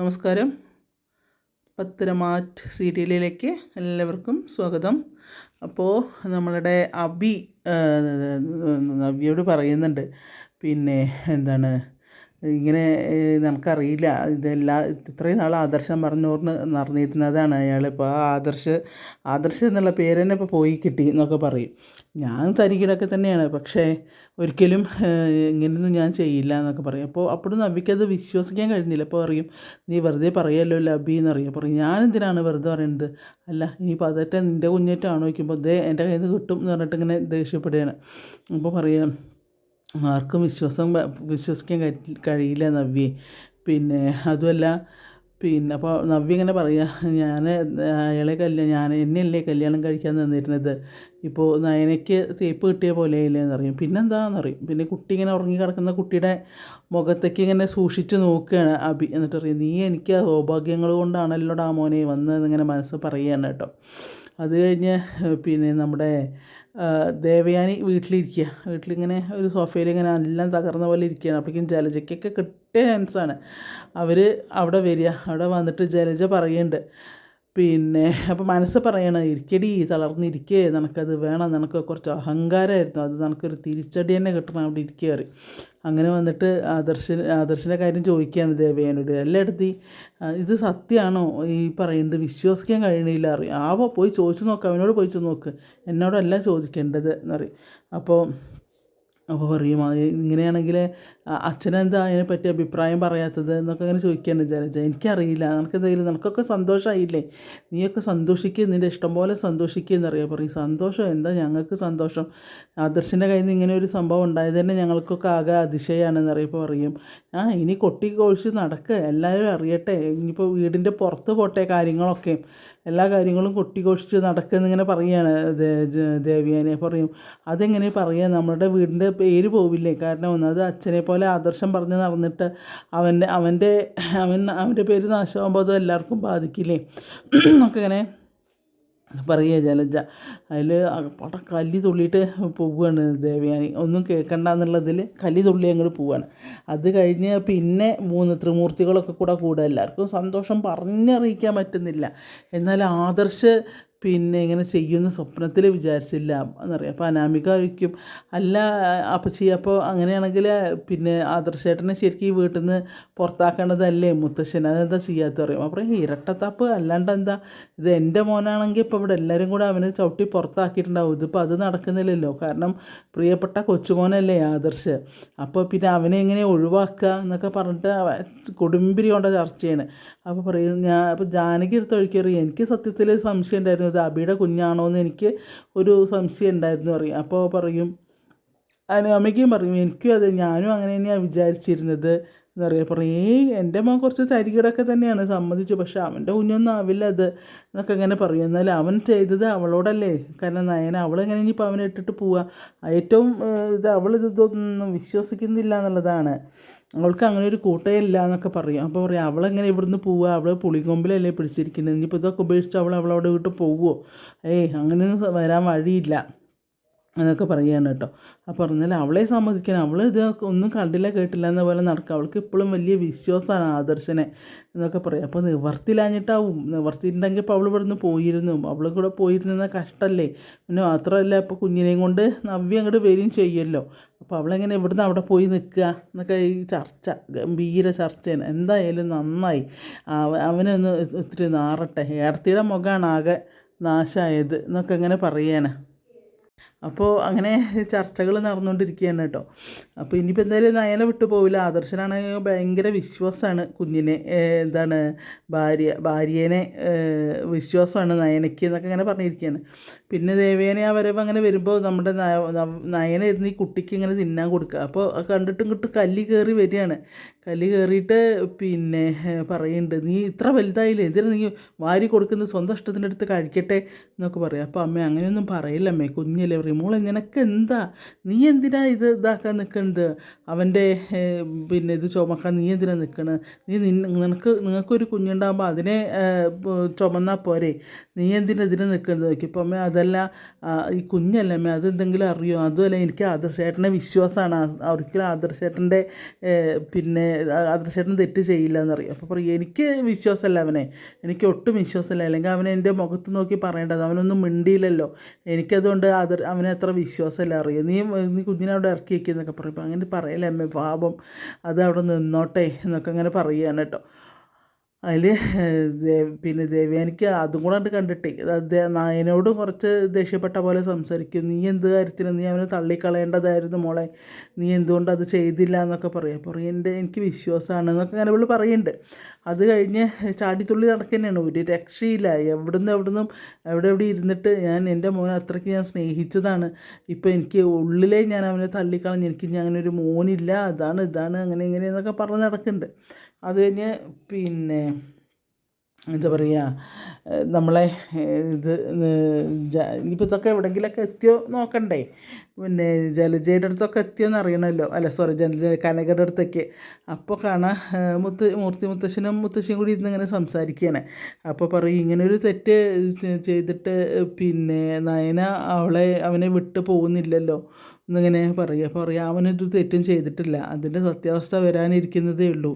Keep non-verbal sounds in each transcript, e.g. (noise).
നമസ്കാരം. പത്തരമാറ്റ് സീരിയലിലേക്ക് എല്ലാവർക്കും സ്വാഗതം. അപ്പോൾ നമ്മളുടെ അബി നവ്യോട് പറയുന്നുണ്ട്. പിന്നെ എന്താണ് ഇങ്ങനെ നമുക്കറിയില്ല. ഇതെല്ലാം ഇത്രയും നാൾ ആദർശം പറഞ്ഞോർന്ന് നടന്നിരുന്നതാണ് അയാൾ ഇപ്പോൾ ആ ആദർശ് ആദർശ് എന്നുള്ള പേര് തന്നെ ഇപ്പോൾ പോയി കിട്ടി എന്നൊക്കെ പറയും. ഞാൻ തരികിടൊക്കെ തന്നെയാണ്. പക്ഷേ ഒരിക്കലും ഇങ്ങനെയൊന്നും ഞാൻ ചെയ്യില്ല എന്നൊക്കെ പറയും. അപ്പോൾ അപ്പോഴും നബിക്കത് വിശ്വസിക്കാൻ കഴിഞ്ഞില്ല. അപ്പോൾ പറയും നീ വെറുതെ പറയല്ലോ ലബി എന്നറിയും. പറയും ഞാൻ എന്തിനാണ് വെറുതെ പറയുന്നത് അല്ല ഇനിയിപ്പോൾ അതറ്റ നിന്റെ കുഞ്ഞേറ്റാണോ വയ്ക്കുമ്പോൾ ദേ എന്റെ കയ്യിൽ നിന്ന് കിട്ടും എന്ന് പറഞ്ഞിട്ട് ഇങ്ങനെ ദേഷ്യപ്പെടുകയാണ്. അപ്പോൾ പറയാം ആർക്കും വിശ്വാസം വിശ്വസിക്കാൻ കഴിയില്ല നവ്യെ. പിന്നെ അതുമല്ല പിന്നെ അപ്പോൾ നവ്യ ഇങ്ങനെ പറയുക ഞാൻ അയാളെ കല്യാണം ഞാൻ എന്നെയല്ലേ കല്യാണം കഴിക്കാൻ തന്നിരുന്നത്? ഇപ്പോൾ നയനയ്ക്ക് തേപ്പ് കിട്ടിയ പോലെയല്ലേ എന്നറിയും. പിന്നെന്താണെന്നറിയും പിന്നെ കുട്ടി ഇങ്ങനെ ഉറങ്ങി കിടക്കുന്ന കുട്ടിയുടെ മുഖത്തേക്ക് ഇങ്ങനെ സൂക്ഷിച്ച് നോക്കുകയാണ് അഭി എന്നിട്ട് പറയും നീ എനിക്ക് സൗഭാഗ്യങ്ങൾ കൊണ്ടാണല്ലോ ഡാമോനെ വന്നതെന്ന് ഇങ്ങനെ മനസ്സ് പറയുകയാണ് കേട്ടോ. അത് കഴിഞ്ഞ് പിന്നെ നമ്മുടെ ദേവയാനി വീട്ടിലിരിക്കുക വീട്ടിലിങ്ങനെ ഒരു സോഫയിൽ ഇങ്ങനെ എല്ലാം തകർന്ന പോലെ ഇരിക്കുകയാണ് അപ്പോഴേക്കും ജലജയ്ക്കൊക്കെ കിട്ടിയ ചാൻസാണ് അവർ അവിടെ വരിക. അവിടെ വന്നിട്ട് ജലജ പറയുന്നുണ്ട് പിന്നെ അപ്പോൾ മനസ്സ് പറയണം ഇരിക്കടി തളർന്നിരിക്കേ നിനക്കത് വേണം നിനക്ക് കുറച്ച് അഹങ്കാരമായിരുന്നു അത് നിനക്കൊരു തിരിച്ചടി തന്നെ കിട്ടണം അവിടെ ഇരിക്കുക അങ്ങനെ വന്നിട്ട് ആദർശ ആദർശിന്റെ കാര്യം ചോദിക്കുകയാണ് ദേവയാനോട് എല്ലായിടത്തി ഇത് സത്യമാണോ ഈ പറയുന്നത് വിശ്വസിക്കാൻ കഴിയണില്ല അറിയാം ആവോ പോയി ചോദിച്ചു നോക്ക് അവനോട് പോയി ചോദിച്ചു നോക്ക് എന്നോടല്ല ചോദിക്കേണ്ടത് എന്നറിയും അപ്പോൾ അപ്പോൾ പറയും ഇങ്ങനെയാണെങ്കിൽ അച്ഛനെന്താ അതിനെപ്പറ്റി അഭിപ്രായം പറയാത്തത്? എന്നൊക്കെ അങ്ങനെ ചോദിക്കുകയാണ് ജലജ എനിക്കറിയില്ല നിനക്ക് എന്തെങ്കിലും നിനക്കൊക്കെ സന്തോഷമായില്ലേ? നീയൊക്കെ സന്തോഷിക്കുക നിന്റെ ഇഷ്ടം പോലെ സന്തോഷിക്കുക എന്നറിയാം പറയും. സന്തോഷം? എന്താ ഞങ്ങൾക്ക് സന്തോഷം? ആദർശിന്റെ കയ്യിൽ നിന്ന് ഇങ്ങനെ ഒരു സംഭവം ഉണ്ടായത് തന്നെ ഞങ്ങൾക്കൊക്കെ ആകെ അതിശയമാണെന്ന് അറിയപ്പോൾ പറയും. ആ ഇനി കൊട്ടി കോഴിച്ച് നടക്കുക എല്ലാവരും അറിയട്ടെ. ഇനിയിപ്പോൾ വീടിന്റെ പുറത്ത് പോട്ടെ കാര്യങ്ങളൊക്കെ. എല്ലാ കാര്യങ്ങളും കൊട്ടിഘോഷിച്ച് നടക്കുന്നിങ്ങനെ പറയുകയാണ് ദേവിയാനെ. പറയും അതെങ്ങനെ പറയുക? നമ്മുടെ വീടിന്റെ പേര് പോവില്ലേ? കാരണം ഒന്നത് അച്ഛനെ പോലെ ആദർശം പറഞ്ഞ് നടന്നിട്ട് അവന്റെ അവന്റെ അവൻ അവന്റെ പേര് നാശമാകുമ്പോൾ അത് എല്ലാവർക്കും ബാധിക്കില്ലേ? (clears throat) ഒക്കെ ഇങ്ങനെ പറയുക ജലജ അതിൽ പട കല്ലി തുള്ളിയിട്ട് പോവുകയാണ് ദേവയാനി. ഒന്നും കേൾക്കണ്ട എന്നുള്ളതിൽ കല്ലി തുള്ളി അങ്ങോട്ട് പോവുകയാണ്. അത് കഴിഞ്ഞ് പിന്നെ മൂന്ന് ത്രിമൂർത്തികളൊക്കെ കൂടെ കൂടെ എല്ലാവർക്കും സന്തോഷം പറഞ്ഞറിയിക്കാൻ പറ്റുന്നില്ല. എന്നാൽ ആദർശ് പിന്നെ ഇങ്ങനെ ചെയ്യുന്ന സ്വപ്നത്തിൽ വിചാരിച്ചില്ല. എന്നറിയാം. അപ്പോൾ അനാമിക വയ്ക്കും. അല്ല അപ്പച്ചി അപ്പോൾ അങ്ങനെയാണെങ്കിൽ പിന്നെ ആദർശേട്ടനെ ശരിക്കും ഈ വീട്ടിൽ നിന്ന് പുറത്താക്കേണ്ടതല്ലേ മുത്തശ്ശൻ? അതെന്താ ചെയ്യാത്ത പറയും അപ്പോൾ ഇരട്ടത്താപ്പ് അല്ലാണ്ട് എന്താ? ഇത് എന്റെ മോനാണെങ്കിൽ ഇപ്പോൾ ഇവിടെ എല്ലാവരും കൂടെ അവനെ ചവിട്ടി പുറത്താക്കിയിട്ടുണ്ടാവും. ഇതിപ്പോൾ അത് നടക്കുന്നില്ലല്ലോ. കാരണം പ്രിയപ്പെട്ട കൊച്ചുമോനല്ലേ ആദർശ്. അപ്പോൾ പിന്നെ അവനെ എങ്ങനെ ഒഴിവാക്കുക എന്നൊക്കെ പറഞ്ഞിട്ട് കൊണ്ട് കൊണ്ട ചർച്ചയാണ്. അപ്പോൾ പറയും ഞാൻ അപ്പോൾ ജാനകി എടുത്ത് ഒഴിക്കറി എനിക്ക് സത്യത്തിൽ സംശയം ഉണ്ടായിരുന്നു. ഇത് അബിയുടെ കുഞ്ഞാണോ എന്ന് എനിക്ക് ഒരു സംശയം ഉണ്ടായിരുന്നു പറയും അപ്പോൾ പറയും അമ്മയ്ക്കും പറയും എനിക്കും അതെ ഞാനും അങ്ങനെ തന്നെയാണ് വിചാരിച്ചിരുന്നത് എന്ന് പറയുക പറയും ഏയ് എന്റെ മോൻ കുറച്ച് തരികിടൊക്കെ തന്നെയാണ് സമ്മതിച്ചു. പക്ഷേ അവന്റെ കുഞ്ഞൊന്നും ആവില്ല അത് എന്നൊക്കെ ഇങ്ങനെ പറയും. എന്നാൽ അവൻ ചെയ്തത് അവളോടല്ലേ. കാരണം നയന അവളെങ്ങനെ ഇനിയിപ്പോൾ അവനെ ഇട്ടിട്ട് പോവുക ഏറ്റവും ഇത് അവൾ ഇതൊന്നും വിശ്വസിക്കുന്നില്ല എന്നുള്ളതാണ്. അവൾക്ക് അങ്ങനെ ഒരു കൂട്ടയില്ല എന്നൊക്കെ പറയും. അപ്പോൾ പറയും അവളെങ്ങനെ ഇവിടുന്ന് പോവുക അവൾ പുളികൊമ്പിലല്ലേ പിടിച്ചിരിക്കുന്നത്. ഇനിയിപ്പോൾ ഇതൊക്കെ ഉപേക്ഷിച്ച് അവൾ അവളവിടെ വിട്ട് പോകുമോ ഏയ് അങ്ങനെയൊന്നും വരാൻ വഴിയില്ല. എന്നൊക്കെ പറയുകയാണ് കേട്ടോ. അപ്പോൾ പറഞ്ഞാൽ അവളെ സമ്മതിക്കണം അവൾ ഇത് ഒന്നും കണ്ടില്ല കേട്ടില്ല എന്ന പോലെ നടക്കുക അവൾക്ക് ഇപ്പോഴും വലിയ വിശ്വാസമാണ് ആദർശനെ. എന്നൊക്കെ പറയും. അപ്പോൾ നിവർത്തിയില്ലാഞ്ഞിട്ടാവും. നിവർത്തിയിട്ടുണ്ടെങ്കിൽ ഇപ്പോൾ അവൾ ഇവിടുന്ന് പോയിരുന്നു. അവൾ കൂടെ പോയിരുന്ന കഷ്ടമല്ലേ പിന്നെ മാത്രമല്ല ഇപ്പോൾ കുഞ്ഞിനെയും കൊണ്ട് നവ്യ അങ്ങോട്ട് വരികയും ചെയ്യുമല്ലോ. അപ്പോൾ അവളെങ്ങനെ ഇവിടുന്ന് അവിടെ പോയി നിൽക്കുക എന്നൊക്കെ ഈ ചർച്ച ഗംഭീര ചർച്ചയാണ്. എന്തായാലും നന്നായി. അവ- അവനൊന്ന് ഒത്തിരി നാറട്ടെ. ഏടത്തിയുടെ മുഖമാണ് ആകെ നാശമായത് എന്നൊക്കെ ഇങ്ങനെ പറയാണ്. അപ്പോൾ അങ്ങനെ ചർച്ചകൾ നടന്നുകൊണ്ടിരിക്കുകയാണ് കേട്ടോ. അപ്പോൾ ഇനിയിപ്പോൾ എന്തായാലും നയനെ വിട്ടു പോവില്ല. ആദർശനാണെങ്കിൽ ഭയങ്കര വിശ്വാസമാണ് കുഞ്ഞിനെ എന്താണ് ഭാര്യ ഭാര്യേനെ വിശ്വാസമാണ് നയനയ്ക്ക് എന്നൊക്കെ അങ്ങനെ പറഞ്ഞിരിക്കുകയാണ് പിന്നെ ദേവേനെ ആ വരവ് അങ്ങനെ വരുമ്പോൾ നമ്മുടെ നയ- നയന ഇരുന്ന് ഈ കുട്ടിക്ക് ഇങ്ങനെ തിന്നാൻ കൊടുക്കുക അപ്പോൾ കണ്ടിട്ടും ഇങ്ങോട്ട് കല്ലി കയറി വരികയാണ്. കല്ലി കയറിയിട്ട് പിന്നെ പറയുന്നുണ്ട് നീ ഇത്ര വലുതായില്ലേ? എന്തിനാ നീ വാരി കൊടുക്കുന്നത്? സ്വന്തം ഇഷ്ടത്തിന്റെ അടുത്ത് കഴിക്കട്ടെ എന്നൊക്കെ പറയും. അപ്പോൾ അമ്മ അങ്ങനെയൊന്നും പറയില്ല അമ്മേ. കുഞ്ഞല്ലേ പറയും മോളെ നിനക്ക് എന്താ നീ എന്തിനാ ഇത് ഇതാക്കാൻ നിൽക്കുന്നത് അവന്റെ പിന്നെ ഇത് ചുമക്കാൻ നീ എന്തിനാ നിൽക്കണത് നീ നിനക്ക് നിങ്ങൾക്കൊരു കുഞ്ഞുണ്ടാകുമ്പോൾ അതിനെ ചുമന്നാൽ പോരെ. നീ എന്തിനാ ഇതിനെ നിൽക്കുന്നത് നോക്കിയപ്പോൾ അമ്മ അതല്ല ഈ കുഞ്ഞല്ലേ അമ്മ അതെന്തെങ്കിലും അറിയോ? അതുമല്ല എനിക്ക് ആദർശേട്ടനെ വിശ്വാസമാണ്. ഒരിക്കലും ആദർശേട്ടന്റെ പിന്നെ ആദർശേട്ടൻ തെറ്റ് ചെയ്യില്ല എന്നറിയാം അപ്പോൾ പറയും എനിക്ക് വിശ്വാസമല്ല അവനെ. എനിക്ക് ഒട്ടും വിശ്വാസമല്ല. അല്ലെങ്കിൽ അവനെ എന്റെ മുഖത്ത് നോക്കി പറയേണ്ടത്. അവനൊന്നും മിണ്ടിയില്ലല്ലോ. എനിക്കതുകൊണ്ട് അത് അവനെ അത്ര വിശ്വാസമല്ല. അറിയാം? നീ നീ കുഞ്ഞിനെ അവിടെ ഇറക്കി വെക്കുന്നൊക്കെ പറയും അങ്ങനെ പറയല്ലേ അമ്മ പാപം. അത് അവിടെ നിന്നോട്ടെ എന്നൊക്കെ അങ്ങനെ പറയുകയാണ് കേട്ടോ. അതിൽ പിന്നെ ദേവയാനിക്ക് അതും കൂടെ കണ്ട് കണ്ടിട്ടേ. നായനോട് കുറച്ച് ദേഷ്യപ്പെട്ട പോലെ സംസാരിക്കും. നീ എന്ത് കാര്യത്തിന്? നീ അവനെ തള്ളിക്കളയേണ്ടതായിരുന്നു മോളെ. നീ എന്തുകൊണ്ട് അത് ചെയ്തില്ല? എന്നൊക്കെ പറയും. അപ്പോൾ എന്റെ എനിക്ക് വിശ്വാസമാണ് എന്നൊക്കെ അങ്ങനെ ഇവൾ പറയുന്നുണ്ട് അത് കഴിഞ്ഞ് ചാടിത്തുള്ളി നടക്കുന്നതാണ് ഒരു രക്ഷയില്ല. എവിടുന്ന് എവിടുന്നും എവിടെ എവിടെ ഇരുന്നിട്ട് ഞാൻ എന്റെ മോനെ അത്രയ്ക്ക് ഞാൻ സ്നേഹിച്ചതാണ്. ഇപ്പോൾ എനിക്ക് ഉള്ളിലേ ഞാൻ അവനെ തള്ളിക്കളഞ്ഞ്. എനിക്ക് ഒരു മോനില്ല. അതാണ് ഇതാണ് അങ്ങനെ ഇങ്ങനെ എന്നൊക്കെ പറഞ്ഞ് നടക്കുന്നുണ്ട് അത് കഴിഞ്ഞ് പിന്നെ എന്താ പറയുക നമ്മളെ ഇത് ഇനിയിപ്പോൾ ഇതൊക്കെ എവിടെയെങ്കിലുമൊക്കെ എത്തിയോ നോക്കണ്ടേ. പിന്നെ ജലജയുടെ അടുത്തൊക്കെ എത്തിയെന്ന് അറിയണമല്ലോ അല്ല സോറി ജലജ കനകയുടെ അടുത്തൊക്കെ. അപ്പോൾ കാണാം മുത്ത് മൂർത്തി മുത്തശ്ശനും മുത്തശ്ശിയും കൂടി ഇരുന്ന് ഇങ്ങനെ സംസാരിക്കുകയാണ് അപ്പോൾ പറയും ഇങ്ങനൊരു തെറ്റ് ചെയ്തിട്ട് പിന്നെ നയന അവളെ അവനെ വിട്ടു പോകുന്നില്ലല്ലോ. എന്നിങ്ങനെ പറയുക അപ്പോൾ പറയാം അവനൊരു തെറ്റും ചെയ്തിട്ടില്ല. അതിന്റെ സത്യാവസ്ഥ വരാനിരിക്കുന്നതേ ഉള്ളൂ.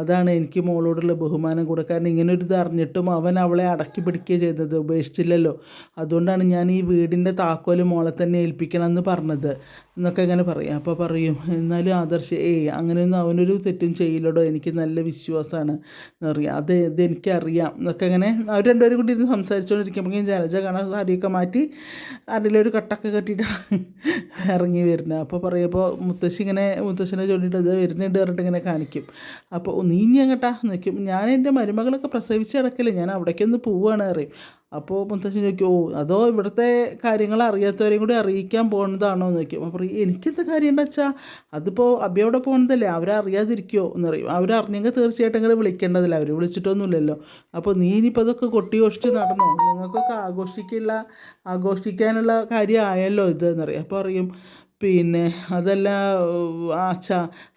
അതാണ് എനിക്ക് മോളോടുള്ള ബഹുമാനം കൂടെ. കാരണം ഇങ്ങനൊരു ഇത് അറിഞ്ഞിട്ടും അവൻ അവളെ അടക്കി പിടിക്കുകയും ചെയ്തത്. ഉപേക്ഷിച്ചില്ലല്ലോ. അതുകൊണ്ടാണ് ഞാൻ ഈ വീടിന്റെ താക്കോൽ മോളെ തന്നെ ഏൽപ്പിക്കണം എന്ന് പറഞ്ഞത് എന്നൊക്കെ ഇങ്ങനെ പറയും. അപ്പോൾ പറയും എന്നാലും ആദർശ് ഏയ് അങ്ങനെയൊന്നും അവനൊരു തെറ്റും ചെയ്യില്ലടോ എനിക്ക് നല്ല വിശ്വാസമാണ് എന്ന് പറയാം. അത് ഇത് എനിക്കറിയാം എന്നൊക്കെ ഇങ്ങനെ അവർ രണ്ടുപേരും കൂടി ഇരുന്ന് സംസാരിച്ചുകൊണ്ടിരിക്കുമ്പോഴേക്കും ജലജ കാണാൻ സാരിയൊക്കെ മാറ്റി അതിലൊരു കട്ടൊക്കെ കെട്ടിയിട്ടാണ് ഇറങ്ങി വരുന്നത് അപ്പോൾ പറയുമ്പോൾ മുത്തശ്ശി ഇങ്ങനെ മുത്തശ്ശനെ ചൊല്ലിയിട്ട് ഇത് വരുന്നുണ്ട് പറഞ്ഞിട്ട് ഇങ്ങനെ കാണിക്കും. അപ്പോൾ നീ ഇനി അങ്ങട്ടാ നിൽക്കും ഞാൻ എന്റെ മരുമകളൊക്കെ പ്രസവിച്ച് കിടക്കില്ല ഞാൻ അവിടേക്കൊന്ന് പോവുകയാണ് പറയും. അപ്പോൾ മുത്തശ്ശൻ ചോദിക്കും ഓ അതോ ഇവിടുത്തെ കാര്യങ്ങൾ അറിയാത്തവരെയും കൂടി അറിയിക്കാൻ പോകുന്നതാണോ എന്ന് ചോദിക്കും. അപ്പോൾ പറയും എനിക്കെന്താ കാര്യം എന്താ അതിപ്പോൾ അബിയോടെ പോകുന്നതല്ലേ അവരറിയാതിരിക്കുമോ എന്ന് പറയും. അവരറിഞ്ഞെങ്കിൽ തീർച്ചയായിട്ടും ഇങ്ങനെ വിളിക്കേണ്ടതില്ല അവർ വിളിച്ചിട്ടൊന്നുമില്ലല്ലോ. അപ്പോൾ നീ ഇനിയിപ്പോൾ അതൊക്കെ കൊട്ടി ഘോഷിച്ച് നടന്നോ? നിങ്ങൾക്കൊക്കെ ആഘോഷിക്കില്ല ആഘോഷിക്കാനുള്ള കാര്യമായല്ലോ ഇത് എന്നറിയും അപ്പോൾ അറിയും പിന്നെ അതല്ല അച്ഛ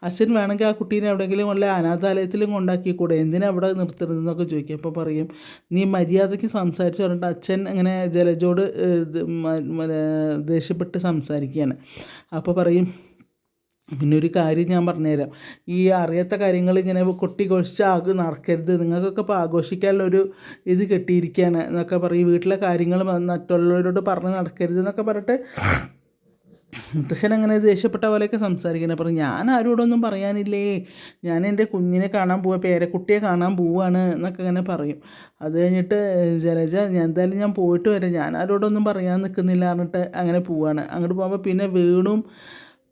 അച്ഛൻ വേണമെങ്കിൽ ആ കുട്ടീനെ എവിടെയെങ്കിലും വല്ല അനാഥാലയത്തിലും കൊണ്ടാക്കി കൂടെ എന്തിനാ അവിടെ നിർത്തരുതെന്നൊക്കെ ചോദിക്കും. അപ്പോൾ പറയും നീ മര്യാദയ്ക്ക് സംസാരിച്ചു പറഞ്ഞിട്ട് അച്ഛൻ അങ്ങനെ ജലജോട് ദേഷ്യപ്പെട്ട് സംസാരിക്കുകയാണ്. അപ്പോൾ പറയും പിന്നെ ഒരു കാര്യം ഞാൻ പറഞ്ഞുതരാം. ഈ അറിയാത്ത കാര്യങ്ങൾ ഇങ്ങനെ കൊട്ടി കൊഴിച്ച് ആകെ നടക്കരുത്. നിങ്ങൾക്കൊക്കെ ഇപ്പോൾ ആഘോഷിക്കാനുള്ള ഒരു ഇത് കിട്ടിയിരിക്കുകയാണ്. എന്നൊക്കെ പറയും. വീട്ടിലെ കാര്യങ്ങൾ മറ്റുള്ളവരോട് പറഞ്ഞ് നടക്കരുത് എന്നൊക്കെ പറഞ്ഞിട്ട് മുത്തശ്ശൻ അങ്ങനെ ദേഷ്യപ്പെട്ട പോലെയൊക്കെ സംസാരിക്കണം. അപ്പം ഞാൻ ആരോടൊന്നും പറയാനില്ലേ? ഞാൻ എന്റെ കുഞ്ഞിനെ കാണാൻ പോവാ പേരക്കുട്ടിയെ കാണാൻ പോവാണ് എന്നൊക്കെ അങ്ങനെ പറയും. അത് കഴിഞ്ഞിട്ട് ജലജ ഞാൻ എന്തായാലും ഞാൻ പോയിട്ട് വരാം. ഞാൻ ആരോടൊന്നും പറയാൻ നിൽക്കുന്നില്ല പറഞ്ഞിട്ട് അങ്ങനെ പോവാണ്. അങ്ങോട്ട് പോകുമ്പോൾ പിന്നെ വീണും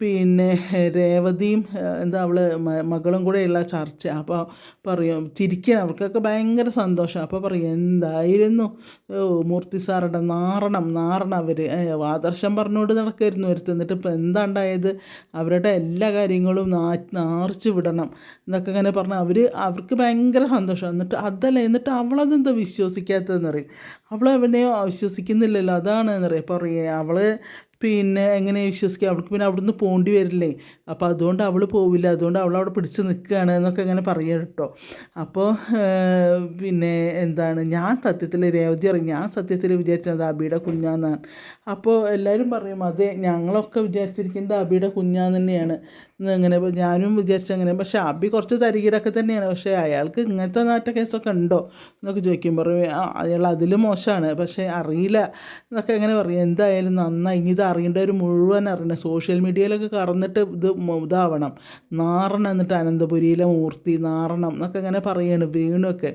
പിന്നെ രേവതിയും എന്താ അവൾ മകളും കൂടെയുള്ള ചർച്ച. അപ്പോൾ പറയും ചിരിക്കണം. അവർക്കൊക്കെ ഭയങ്കര സന്തോഷം. അപ്പോൾ പറയും എന്തായിരുന്നു? മൂർത്തി സാറുടെ നാറണം നാറണം അവർ ആദർശം പറഞ്ഞുകൊണ്ട് നടക്കായിരുന്നു ഒരുത്ത് എന്നിട്ട് ഇപ്പം എന്താ ഉണ്ടായത്? അവരുടെ എല്ലാ കാര്യങ്ങളും നാ നാറിച്ച് വിടണം. എന്നൊക്കെ ഇങ്ങനെ പറഞ്ഞാൽ അവർ അവർക്ക് ഭയങ്കര സന്തോഷം. എന്നിട്ട് അതല്ല എന്നിട്ട് അവളതെന്താ വിശ്വസിക്കാത്തതെന്ന് പറയും അവൾ അവനെ വിശ്വസിക്കുന്നില്ലല്ലോ. അതാണ് എന്നറിയാം പറയുക അവൾ പിന്നെ എങ്ങനെ വിശ്വസിക്കുക അവൾക്ക് പിന്നെ അവിടുന്ന് പോകേണ്ടി വരില്ലേ? അപ്പോൾ അതുകൊണ്ട് അവൾ പോവില്ല അതുകൊണ്ട് അവൾ അവിടെ പിടിച്ച് നിൽക്കുകയാണ് എന്നൊക്കെ ഇങ്ങനെ പറയുക കേട്ടോ. അപ്പോൾ പിന്നെ എന്താണ് ഞാൻ സത്യത്തിൽ രേവതി അറിയും ഞാൻ സത്യത്തിൽ വിചാരിച്ചത് അബിയുടെ കുഞ്ഞാന്നാണ്. അപ്പോൾ എല്ലാവരും പറയും അതെ ഞങ്ങളൊക്കെ വിചാരിച്ചിരിക്കുന്നത് അബിയുടെ കുഞ്ഞാന്ന് തന്നെയാണ്. അങ്ങനെ ഞാനും വിചാരിച്ചങ്ങനെ പക്ഷേ അബി കുറച്ച് തരികിടൊക്കെ തന്നെയാണ്. പക്ഷേ അയാൾക്ക് ഇങ്ങനത്തെ നാറ്റ കേസൊക്കെ ഉണ്ടോ എന്നൊക്കെ ചോദിക്കും. പറയും അയാൾ അതിൽ മോശമാണ് പക്ഷേ അറിയില്ല എന്നൊക്കെ എങ്ങനെ പറയും. എന്തായാലും നന്നായി ഇനി ഇത് അറിയേണ്ടവർ മുഴുവൻ അറിയണം സോഷ്യൽ മീഡിയയിലൊക്കെ കറന്നിട്ട് ഇത് ഇതാവണം നാറണം എന്നിട്ട് അനന്തപുരിയിലെ മൂർത്തി നാറണം എന്നൊക്കെ ഇങ്ങനെ പറയാണ് വീണൊക്കെ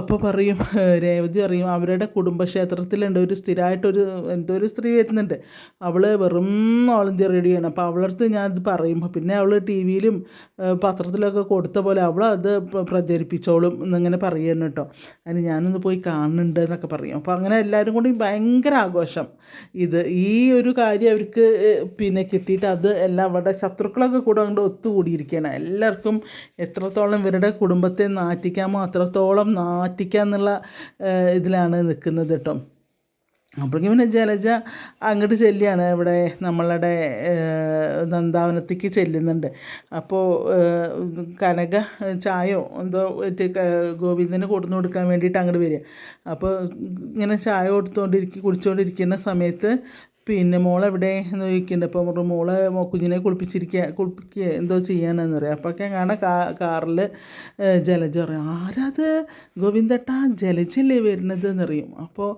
അപ്പോൾ പറയും രേവതി അറിയും അവരുടെ കുടുംബക്ഷേത്രത്തിലുണ്ട് ഒരു സ്ഥിരമായിട്ടൊരു എന്തോ ഒരു സ്ത്രീ വരുന്നുണ്ട്. അവൾ വെറും ഓൾ ഇന്ത്യ റേഡിയോയാണ് അപ്പോൾ അവളടുത്ത് ഞാനത് പറയും പിന്നെ അവൾ ടി വിയിലും പത്രത്തിലൊക്കെ കൊടുത്ത പോലെ അവൾ അത് പ്രചരിപ്പിച്ചോളും എന്നിങ്ങനെ പറയണം കേട്ടോ. അതിന് ഞാനൊന്ന് പോയി കാണുന്നുണ്ട് എന്നൊക്കെ പറയും. അപ്പോൾ അങ്ങനെ എല്ലാവരും കൂടി ഭയങ്കര ആഘോഷം. ഇത് ഈ ഒരു കാര്യം അവർക്ക് പിന്നെ കിട്ടിയിട്ട് അത് എല്ലാം അവരുടെ ശത്രുക്കളൊക്കെ കൂടെ കൊണ്ട് ഒത്തുകൂടിയിരിക്കുകയാണ്. എല്ലാവർക്കും എത്രത്തോളം ഇവരുടെ കുടുംബത്തെ നാറ്റിക്കാമോ അത്രത്തോളം നാറ്റിക്കാന്നുള്ള എന്നുള്ള ഇതിലാണ് നിൽക്കുന്നത് കേട്ടോ. അപ്പോഴേക്കും പിന്നെ ജലജ അങ്ങോട്ട് ചെല്ലുകയാണ്. ഇവിടെ നമ്മളുടെ നന്ദാവനത്തേക്ക് ചെല്ലുന്നുണ്ട്. അപ്പോൾ കനക ചായോ എന്തോ ഗോവിന്ദന് കൊടുന്നു കൊടുക്കാൻ വേണ്ടിയിട്ട് അങ്ങോട്ട് വരിക. അപ്പോൾ ഇങ്ങനെ ചായ കൊടുത്തുകൊണ്ടിരിക്കുക കുടിച്ചുകൊണ്ടിരിക്കുന്ന സമയത്ത് പിന്നെ മോളെവിടെ എന്ന് ചോദിക്കുന്നുണ്ട് അപ്പോൾ മോളെ കുഞ്ഞിനെ കുളിപ്പിച്ചിരിക്കുക കുളിപ്പിക്കുക എന്തോ ചെയ്യാനെന്ന് പറയാം. അപ്പോഴൊക്കെ കാണാൻ കാ കാറിൽ ജലജ പറയും ആരാത്? ഗോവിന്ദട്ടാ ജലജല്ലേ വരുന്നത് എന്നറിയും അപ്പോൾ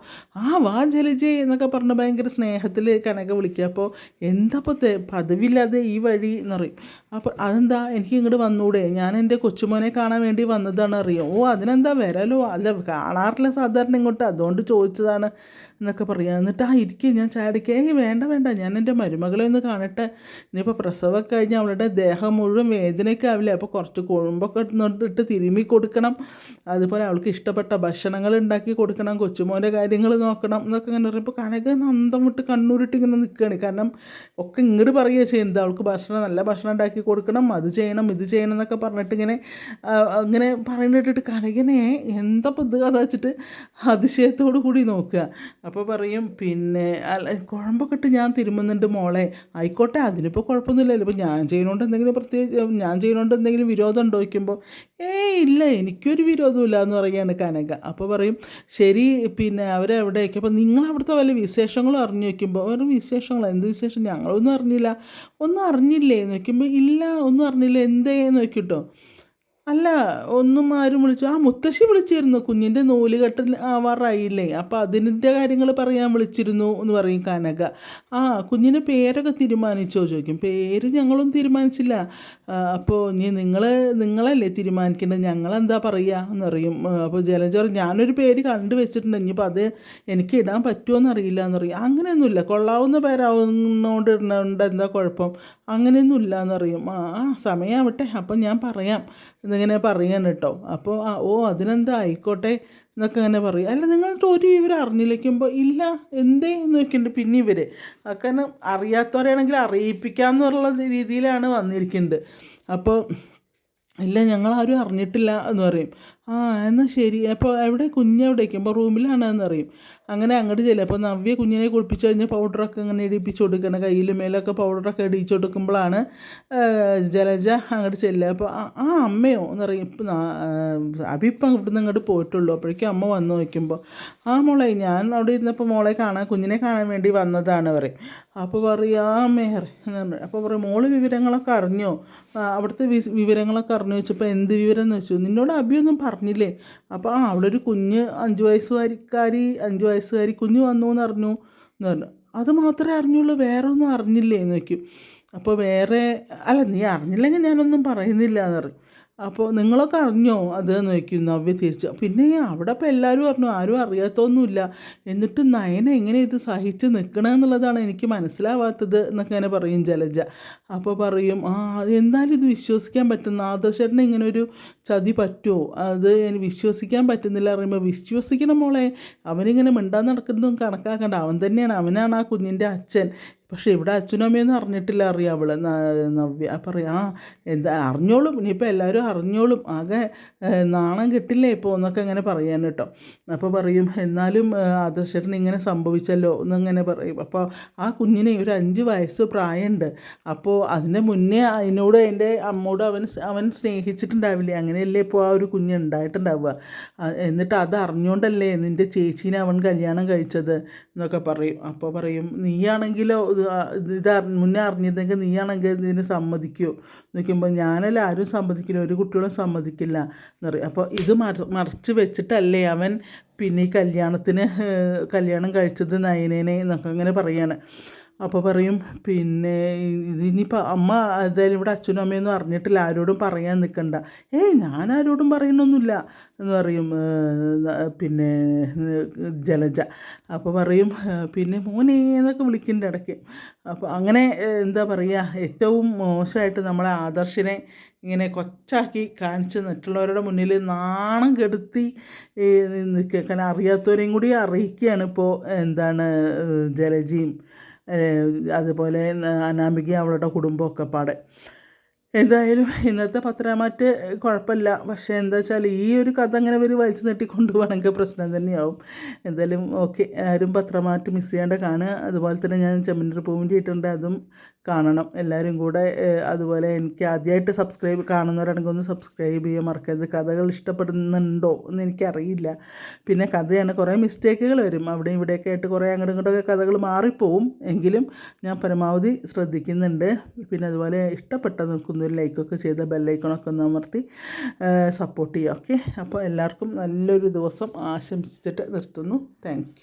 ആ വാ ജലജ് എന്നൊക്കെ പറഞ്ഞ് ഭയങ്കര സ്നേഹത്തിൽ കനക വിളിക്കുക അപ്പോൾ എന്താ ഇപ്പോൾ പതിവില്ലാതെ ഈ വഴി? എന്നറിയും അപ്പോൾ അതെന്താ? എനിക്ക് ഇങ്ങോട്ട് വന്നൂടെ. ഞാൻ എന്റെ കൊച്ചുമോനെ കാണാൻ വേണ്ടി വന്നതാണ് അറിയാം. ഓ അതിനെന്താ വരലോ? അല്ല കാണാറില്ല സാധാരണ ഇങ്ങോട്ട്. അതുകൊണ്ട് ചോദിച്ചതാണ്. എന്നൊക്കെ പറയുക എന്നിട്ട് ആ ഇരിക്കുക ഞാൻ ചാടിക്കുക ഏയ് വേണ്ട വേണ്ട. ഞാൻ എന്റെ മരുമകളെ ഒന്ന് കാണട്ടെ. ഇനിയിപ്പോൾ പ്രസവമൊക്കെ കഴിഞ്ഞ് അവളുടെ ദേഹം മുഴുവൻ വേദനയൊക്കെ ആവില്ലേ? അപ്പോൾ കുറച്ച് കുഴമ്പൊക്കെ ഇട്ട് തിരുമ്മി കൊടുക്കണം. അതുപോലെ അവൾക്ക് ഇഷ്ടപ്പെട്ട ഭക്ഷണങ്ങൾ ഉണ്ടാക്കി കൊടുക്കണം. കൊച്ചുമോന്റെ കാര്യങ്ങൾ നോക്കണം. എന്നൊക്കെ ഇങ്ങനെ പറയുമ്പോൾ കനക അന്തം വിട്ട് കണ്ണൂരിട്ട് ഇങ്ങനെ നിൽക്കുകയാണ് കാരണം ഒക്കെ ഇങ്ങോട്ട് പറയുക ചെയ്യുന്നത് അവൾക്ക് ഭക്ഷണം നല്ല ഭക്ഷണം ഉണ്ടാക്കി കൊടുക്കണം. അത് ചെയ്യണം ഇത് ചെയ്യണം എന്നൊക്കെ പറഞ്ഞിട്ട് ഇങ്ങനെ അങ്ങനെ പറയുന്നിട്ടിട്ട് കനകനെ എന്താ ഇത് കഥ വെച്ചിട്ട് അതിശയത്തോടു കൂടി നോക്കുക. അപ്പോൾ പറയും പിന്നെ അല്ല കുഴമ്പൊക്കെ ഇട്ട് ഞാൻ തിരുമുന്നുണ്ട് മോളെ. ആയിക്കോട്ടെ അതിനിപ്പോൾ കുഴപ്പമൊന്നുമില്ലല്ലോ. ഇപ്പോൾ ഞാൻ ചെയ്യുന്നതുകൊണ്ട് എന്തെങ്കിലും പ്രത്യേകിച്ച് ഞാൻ ചെയ്യുന്നതുകൊണ്ട് എന്തെങ്കിലും വിരോധം ഉണ്ടോ ചോദിക്കുമ്പോൾ ഏയ് ഇല്ല എനിക്കൊരു വിരോധമില്ല എന്ന് പറയുകയാണ് കനക. അപ്പോൾ പറയും ശരി പിന്നെ അവരെവിടേക്ക് അപ്പോൾ നിങ്ങൾ അവിടുത്തെ വല്ല വിശേഷങ്ങളും അറിഞ്ഞു വയ്ക്കുമ്പോൾ ഒരു വിശേഷങ്ങൾ എന്ത് വിശേഷം? ഞങ്ങളൊന്നും അറിഞ്ഞില്ല. ഒന്നും അറിഞ്ഞില്ലേ? എന്ന് വയ്ക്കുമ്പോൾ ഇല്ല ഒന്നും അറിഞ്ഞില്ല. എന്തേ? എന്ന് വയ്ക്കിട്ടോ അല്ല ഒന്നും ആരും വിളിച്ചു. ആ മുത്തശ്ശി വിളിച്ചിരുന്നു. കുഞ്ഞിന്റെ നൂൽ കെട്ടൽ ആവാറായില്ലേ. അപ്പോൾ അതിന്റെ കാര്യങ്ങൾ പറയാൻ വിളിച്ചിരുന്നു എന്ന് പറയും കനക. ആ കുഞ്ഞിന്റെ പേരൊക്കെ തീരുമാനിച്ചോ? ചോദിക്കും. പേര് ഞങ്ങളൊന്നും തീരുമാനിച്ചില്ല. അപ്പോൾ ഇനി നിങ്ങൾ നിങ്ങളല്ലേ തീരുമാനിക്കേണ്ടത്? ഞങ്ങളെന്താ പറയുക എന്നറിയും അപ്പോൾ ജലജർ ഞാനൊരു പേര് കണ്ടു വെച്ചിട്ടുണ്ട്. ഇനിയിപ്പോൾ അത് എനിക്ക് ഇടാൻ പറ്റുമോ എന്നറിയില്ല എന്നറിയും അങ്ങനെയൊന്നുമില്ല. കൊള്ളാവുന്ന പേരാവുന്നതുകൊണ്ട് ഇടുന്നുണ്ട് എന്താ കുഴപ്പം? അങ്ങനെയൊന്നുമില്ല എന്നറിയും ആ സമയമാവട്ടെ അപ്പം ഞാൻ പറയാം. എന്നിങ്ങനെ പറയാണ് കേട്ടോ. അപ്പോൾ ഓ അതിനെന്താ ആയിക്കോട്ടെ എന്നൊക്കെ അങ്ങനെ പറയും. അല്ല നിങ്ങൾക്ക് ഒരു വിവരം അറിഞ്ഞിരിക്കുമ്പോൾ ഇല്ല എന്തേ എന്ന് നോക്കിയിട്ടുണ്ട് പിന്നെ ഇവർ കാരണം അറിയാത്തവരാണെങ്കിൽ അറിയിപ്പിക്കാമെന്നുള്ള രീതിയിലാണ് വന്നിരിക്കുന്നത് അപ്പോൾ ഇല്ല ഞങ്ങളാരും അറിഞ്ഞിട്ടില്ല എന്ന് പറയും. ആ എന്നാൽ ശരി. അപ്പോൾ എവിടെ? കുഞ്ഞെവിടെ അപ്പോൾ റൂമിലാണെന്ന് എന്നറിയും അങ്ങനെ അങ്ങോട്ട് ചെല്ലും. അപ്പോൾ നവ്യ കുഞ്ഞിനെ കുളിപ്പിച്ച് കഴിഞ്ഞാൽ പൗഡറൊക്കെ ഇങ്ങനെ ഇടിപ്പിച്ച് കൊടുക്കണം. കയ്യിലും മേലൊക്കെ പൗഡറൊക്കെ ഇടിച്ചു കൊടുക്കുമ്പോഴാണ് ജലജ അങ്ങോട്ട് ചെല്ലുക അപ്പോൾ ആ അമ്മയോ എന്ന് പറയും. ഇപ്പം അഭിപ്പം ഇവിടുന്ന് ഇങ്ങോട്ട് പോയിട്ടുള്ളൂ. അപ്പോഴേക്കും അമ്മ വന്നു നോക്കുമ്പോൾ ആ മോളെ ഞാൻ അവിടെ ഇരുന്നപ്പോൾ മോളെ കാണാൻ കുഞ്ഞിനെ കാണാൻ വേണ്ടി വന്നതാണ് പറയും. അപ്പോൾ പറയും ആ മേറെ അപ്പോൾ പറയും. മോൾ വിവരങ്ങളൊക്കെ അറിഞ്ഞോ? അവിടുത്തെ വിവരങ്ങളൊക്കെ അറിഞ്ഞു വെച്ചപ്പോൾ എന്ത് വിവരം എന്ന് വെച്ചു? നിന്നോട് അഭിയൊന്നും പറഞ്ഞില്ലേ? അപ്പോൾ ആ അവിടെ ഒരു കുഞ്ഞ് അഞ്ച് വയസ്സുകാരിക്കാരി അഞ്ച് വയസ്സുകാരി കുഞ്ഞ് വന്നു എന്ന് അറിഞ്ഞു എന്ന് പറഞ്ഞു. അത് മാത്രമേ അറിഞ്ഞുള്ളൂ വേറെ ഒന്നും അറിഞ്ഞില്ലേ എന്ന് വയ്ക്കും അപ്പോൾ വേറെ അല്ല നീ അറിഞ്ഞില്ലെങ്കിൽ ഞാനൊന്നും പറയുന്നില്ല എന്ന് പറയും. അപ്പോൾ നിങ്ങളൊക്കെ അറിഞ്ഞോ അത് നോക്കും നവ്യ തിരിച്ചു. പിന്നെ അവിടെ ഇപ്പോൾ എല്ലാവരും അറിഞ്ഞു ആരും അറിയാത്തൊന്നുമില്ല. എന്നിട്ട് നയന എങ്ങനെ ഇത് സഹിച്ച് നിൽക്കണമെന്നുള്ളതാണ് എനിക്ക് മനസ്സിലാവാത്തത് എന്നൊക്കെ അങ്ങനെ പറയും ജലജ. അപ്പോൾ പറയും ആ എന്തായാലും ഇത് വിശ്വസിക്കാൻ പറ്റുന്ന ആദർശേട്ടന് ഇങ്ങനെ ഒരു ചതി പറ്റുമോ അത് എനിക്ക് വിശ്വസിക്കാൻ പറ്റുന്നില്ല. പറയുമ്പോൾ വിശ്വസിക്കണം മോളെ. അവനിങ്ങനെ മിണ്ടാൻ നടക്കുന്നതും കണക്കാക്കണ്ട. അവൻ തന്നെയാണ് അവനാണ് ആ കുഞ്ഞിന്റെ അച്ഛൻ. പക്ഷേ ഇവിടെ അച്ഛനും അറിഞ്ഞിട്ടില്ല അറിയാം അവൾ നവ്യ പറയാം ആ എന്താ അറിഞ്ഞോളും. ഇനിയിപ്പോൾ എല്ലാവരും അറിഞ്ഞോളും. ആകെ നാണം കിട്ടില്ലേ ഇപ്പോൾ എന്നൊക്കെ ഇങ്ങനെ പറയാൻ കേട്ടോ. അപ്പോൾ പറയും എന്നാലും ആദർശേട്ടൻ ഇങ്ങനെ സംഭവിച്ചല്ലോ എന്നിങ്ങനെ പറയും. അപ്പോൾ ആ കുഞ്ഞിനെ ഒരു അഞ്ച് വയസ്സ് പ്രായമുണ്ട് അപ്പോൾ അതിന്റെ മുന്നേ അതിനോട് എന്റെ അമ്മോട് അവൻ അവൻ സ്നേഹിച്ചിട്ടുണ്ടാവില്ലേ? അങ്ങനെയല്ലേ ഇപ്പോൾ ആ ഒരു കുഞ്ഞ് ഉണ്ടായിട്ടുണ്ടാവുക. എന്നിട്ട് അത് അറിഞ്ഞുകൊണ്ടല്ലേ നിന്റെ ചേച്ചീനെ അവൻ കല്യാണം കഴിച്ചത്? എന്നൊക്കെ പറയും. അപ്പോൾ പറയും നീയാണെങ്കിലോ ഇത് മുന്നേ അറിഞ്ഞിരുന്നെങ്കിൽ നീയാണെങ്കിൽ ഇതിന് സമ്മതിക്കുമോ നിൽക്കുമ്പോൾ ഞാനല്ല ആരും സമ്മതിക്കില്ല ഒരു കുട്ടികളും സമ്മതിക്കില്ല. എന്ന് പറയും. അപ്പോൾ ഇത് മറ മറച്ച് വെച്ചിട്ടല്ലേ അവൻ പിന്നെ ഈ കല്യാണത്തിന് കല്യാണം കഴിച്ചത് നയനേനെ എന്നൊക്കെ അങ്ങനെ പറയാണ്. അപ്പോൾ പറയും പിന്നെ ഇനിയിപ്പോൾ അമ്മ എന്തായാലും ഇവിടെ അച്ഛനും അമ്മയൊന്നും അറിഞ്ഞിട്ടില്ല ആരോടും പറയാൻ നിൽക്കണ്ട ഏയ് ഞാൻ ആരോടും പറയണമൊന്നുമില്ല എന്ന് പറയും പിന്നെ ജലജ. അപ്പോൾ പറയും പിന്നെ മോനെ എന്നൊക്കെ വിളിക്കുന്നുണ്ട് ഇടയ്ക്ക്. അപ്പോൾ അങ്ങനെ എന്താ പറയുക ഏറ്റവും മോശമായിട്ട് നമ്മളെ ആദർശിനെ ഇങ്ങനെ കൊച്ചാക്കി കാണിച്ച് മറ്റുള്ളവരുടെ മുന്നിൽ നാണം കെടുത്തി നിൽക്കുക അറിയാത്തവരെയും കൂടി അറിയിക്കുകയാണ് ഇപ്പോൾ എന്താണ് ജലജിയും അതുപോലെ അനാമിക അവളുടെ കുടുംബമൊക്കെ പാടെ. എന്തായാലും ഇന്നത്തെ പത്രമാറ്റ് കുഴപ്പമില്ല. പക്ഷേ എന്താ വെച്ചാൽ ഈ ഒരു കഥ അങ്ങനെ ഇവർ വലിച്ചു നീട്ടിക്കൊണ്ട് കൊണ്ടുപോകണമെങ്കിൽ പ്രശ്നം തന്നെയാവും. എന്തായാലും ഓക്കെ ആരും പത്രമാറ്റ് മിസ് ചെയ്യാണ്ട് കാണുക. അതുപോലെ തന്നെ ഞാൻ ചെമ്മന്നൂർ പൂവിന്റെ ഇട്ടുണ്ട് അതും കാണണം. എല്ലാവരും കൂടെ അതുപോലെ എനിക്ക് ആദ്യമായിട്ട് സബ്സ്ക്രൈബ് കാണുന്നവരാണെങ്കിൽ ഒന്ന് സബ്സ്ക്രൈബ് ചെയ്യാൻ മറക്കരുത്. കഥകൾ ഇഷ്ടപ്പെടുന്നുണ്ടോ എന്ന് എനിക്കറിയില്ല. പിന്നെ കഥയാണ് കുറേ മിസ്റ്റേക്കുകൾ വരും. അവിടെ ഇവിടെയൊക്കെ ആയിട്ട് കുറേ അങ്ങോട്ടും ഇങ്ങോട്ടൊക്കെ കഥകൾ മാറിപ്പോവും. എങ്കിലും ഞാൻ പരമാവധി ശ്രദ്ധിക്കുന്നുണ്ട്. പിന്നെ അതുപോലെ ഇഷ്ടപ്പെട്ട നിൽക്കുന്ന. ഒരു ലൈക്കൊക്കെ ചെയ്ത് ബെല്ലൈക്കണൊക്കെ ഒന്ന് അമർത്തി സപ്പോർട്ട് ചെയ്യുക. ഓക്കെ? അപ്പോൾ എല്ലാവർക്കും നല്ലൊരു ദിവസം ആശംസിച്ചിട്ട് നിർത്തുന്നു. താങ്ക്